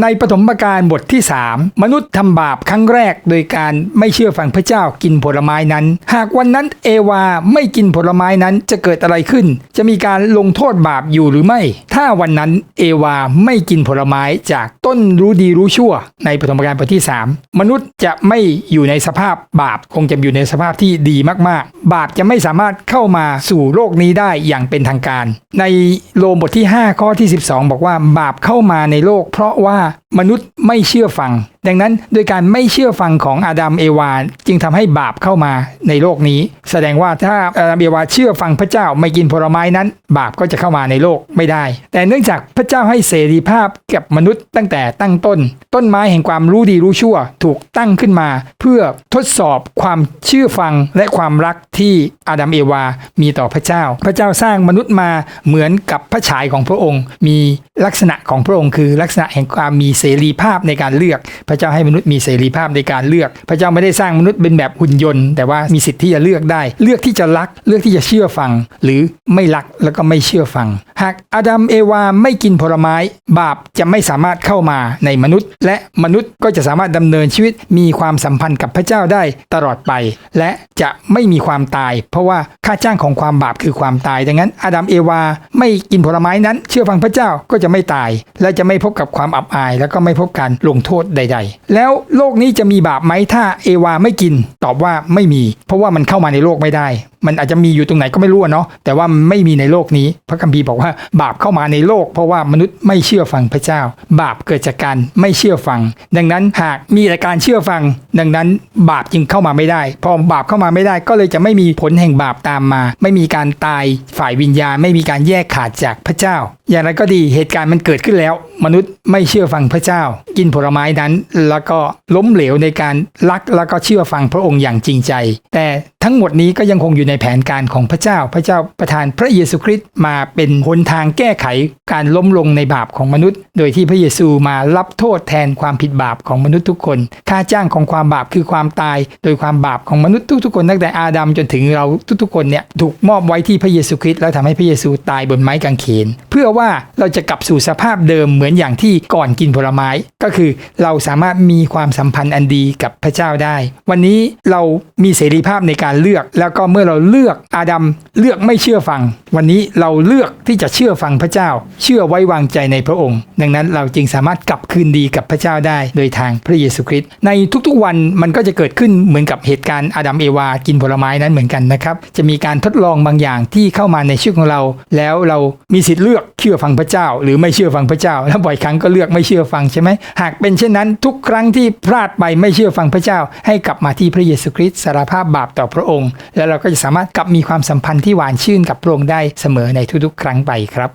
ในปฐมกาลบทที่ 3 มนุษย์ทำบาปครั้งแรกโดยการไม่เชื่อฟังพระเจ้ากินผลไม้นั้น หากวันนั้นเอวาไม่กินผลไม้นั้นจะเกิดอะไรขึ้น จะมีการลงโทษบาปอยู่หรือไม่ ถ้าวันนั้นเอวาไม่กินผลไม้จากต้นรู้ดีรู้ชั่ว ในปฐมกาลบทที่ 3 มนุษย์จะไม่อยู่ในสภาพบาปคงจะอยู่ในสภาพที่ดีมากๆ บาปจะไม่สามารถเข้ามาสู่โลกนี้ได้อย่างเป็นทางการ ในโรมบทที่ 5 ข้อที่ 12 บอกว่าบาปเข้ามาในโลกเพราะว่ามนุษย์ไม่เชื่อฟัง ดังนั้นโดยการไม่เชื่อฟังของอาดัมเอวาจึงทำให้บาปเข้ามาในโลกนี้ แสดงว่าถ้าอาดัมเอวาเชื่อฟังพระเจ้าไม่กินผลไม้นั้น บาปก็จะเข้ามาในโลกไม่ได้ แต่เนื่องจากพระเจ้าให้เสรีภาพกับมนุษย์ตั้งแต่ตั้งต้น ต้นไม้แห่งความรู้ดีรู้ชั่ว ถูกตั้งขึ้นมา เพื่อทดสอบความเชื่อฟังและความรักที่อาดัมเอวา มีต่อพระเจ้า พระเจ้าสร้างมนุษย์มาเหมือนกับพระฉายของพระองค์ มีลักษณะของพระองค์คือลักษณะแห่งความมีเสรีภาพในการเลือกระเจ้าให้มนุษย์มีเสรีภาพในการเลือก พระเจ้าไม่ได้สร้างมนุษย์เป็นแบบหุ่นยนต์ แต่ว่ามีสิทธิ์ที่จะเลือกได้ เลือกที่จะรัก เลือกที่จะเชื่อฟัง หรือไม่รักแล้วก็ไม่เชื่อฟัง หากอาดัมเอวาไม่กินผลไม้ บาปจะไม่สามารถเข้ามาในมนุษย์ และมนุษย์ก็จะสามารถดำเนินชีวิต มีความสัมพันธ์กับพระเจ้าได้ตลอดไป และจะไม่มีความตาย เพราะว่าค่าจ้างของความบาปคือความตาย ดังนั้นอาดัมเอวาไม่กินผลไม้นั้น เชื่อฟังพระเจ้าก็จะไม่ตาย และจะไม่พบกับความอับอาย แล้วก็ไม่พบการลงโทษใด ๆแล้วโลกนี้จะมีบาปไหมถ้าเอวาไม่กิน ตอบว่าไม่มี เพราะว่ามันเข้ามาในโลกไม่ได้ มันอาจจะมีอยู่ตรงไหนก็ไม่รู้อะเนาะแต่ว่าไม่มีในโลกนี้ พระคัมภีร์บอกว่าบาปเข้ามาในโลก เพราะว่ามนุษย์ไม่เชื่อฟังพระเจ้า บาปเกิดจากการไม่เชื่อฟัง ดังนั้นหากมีแต่การเชื่อฟัง ดังนั้นบาปจึงเข้ามาไม่ได้ พอบาปเข้ามาไม่ได้ ก็เลยจะไม่มีผลแห่งบาปตามมา ไม่มีการตายฝ่ายวิญญาณ ไม่มีการแยกขาดจากพระเจ้า อย่างไรก็ดีเหตุการณ์มันเกิดขึ้นแล้ว มนุษย์ไม่เชื่อฟังพระเจ้า กินผลไม้นั้น แล้วก็ล้มเหลวในการรักแล้วก็เชื่อฟังพระองค์อย่างจริงใจ แต่ ทั้งหมดนี้ก็ยังคงอยู่ในแผนการของพระเจ้า พระเจ้าประทานพระเยซูคริสต์มาเป็นหนทางแก้ไขการล้มลงในบาปของมนุษย์ โดยที่พระเยซูมารับโทษแทนความผิดบาปของมนุษย์ทุกคน ค่าจ้างของความบาปคือความตาย โดยความบาปของมนุษย์ทุกๆคนตั้งแต่อาดัมจนถึงเราทุกๆคนเนี่ยถูกมอบไว้ที่พระเยซูคริสต์แล้วทำให้พระเยซูตายบนไม้กางเขน เพื่อว่าเราจะกลับสู่สภาพเดิมเหมือนอย่างที่ก่อนกินผลไม้ ก็คือเราสามารถมีความสัมพันธ์อันดีกับพระเจ้าได้ วันนี้เรามีเสรีภาพในการเลือก แล้วก็เมื่อเราเลือกอาดัมเลือกไม่เชื่อฟัง วันนี้เราเลือกที่จะเชื่อฟังพระเจ้า เชื่อไว้วางใจในพระองค์ ดังนั้นเราจึงสามารถกลับคืนดีกับพระเจ้าได้ โดยทางพระเยซูคริสต์ในทุกๆวันมันก็จะเกิดขึ้นเหมือนกับเหตุการณ์อาดัมเอวากินผลไม้นั้นเหมือนกันนะครับจะมีการทดลองบางอย่างที่เข้ามาในชีวิตของเรา แล้วเรามีสิทธิ์เลือกเชื่อฟังพระเจ้า หรือไม่เชื่อฟังพระเจ้า แล้วบ่อยครั้งก็เลือกไม่เชื่อฟังใช่ไหมหากเป็นเช่นนั้นทุกครั้งที่พลาดไปไม่เชื่อฟังพระเจ้า ให้กลับมาที่พระเยซูคริสต์สารภาพบาปต่อพระองค์ แล้วเราก็จะสามารถกลับมีความสัมพันธ์ที่หวานชื่นกับพระองค์ได้เสมอในทุกๆ ครั้งไปครับ